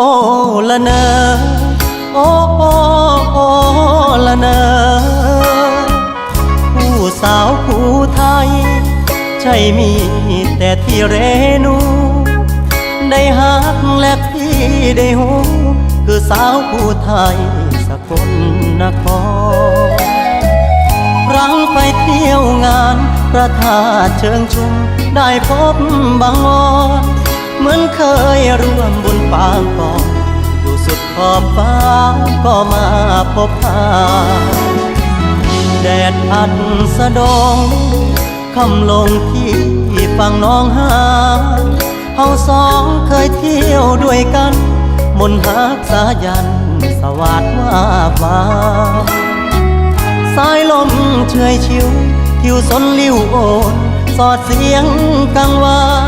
โอ้ละเนอโอ้โอ้โอ้ละเนอผู้สาวผู้ไทยใช่มีแต่ที่เรนูได้หักและที่ได้หูคือสาวผู้ไทยสกลนครครั้งไปเที่ยวงานพระธาตุเชิงชุมได้พบบางออนเหมือนเคยร่วมบุญปาง ขอบฟ้าก็มาพบพาแดดพัดสะดงคำลงที่ฝั่งน้องหาเฮาสองเคยเที่ยวด้วยกัน มนหักสายันสวัสดว่าบานสายลมเฉยชิว ทิวสนลิ้วโอน สอดเสียงกังวางใจเฮาสาบาน